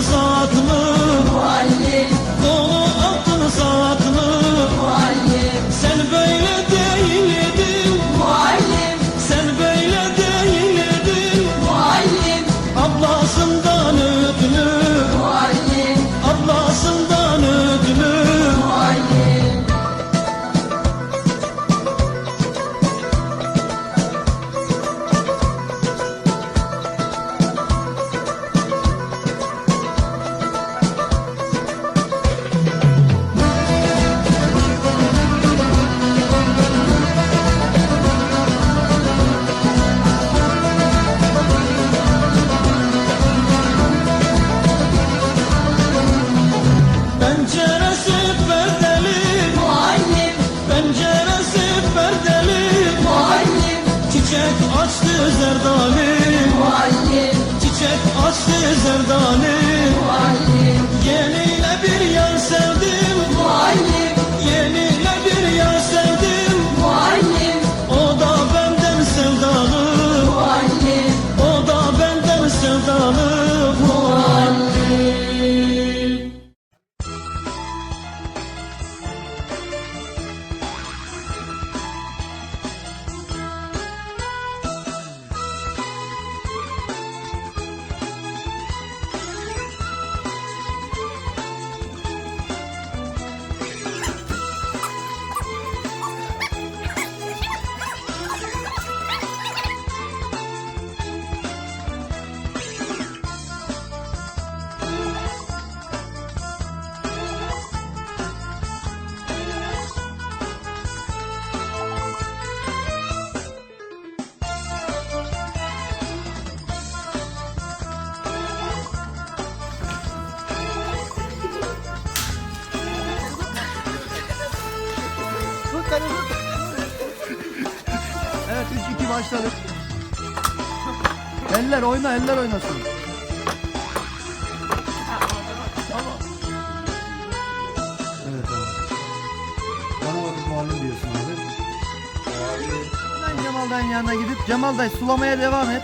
altın saatli muallim, Dolu altın saatli muallim, muallim, Çiçek açtı zerdali Evet 3-2 başladık. Eller oyna eller oynasın. Evet. Bana bakıp muallim abi. Ben Cemal dayının yanına gidip Cemal dayı sulamaya devam et.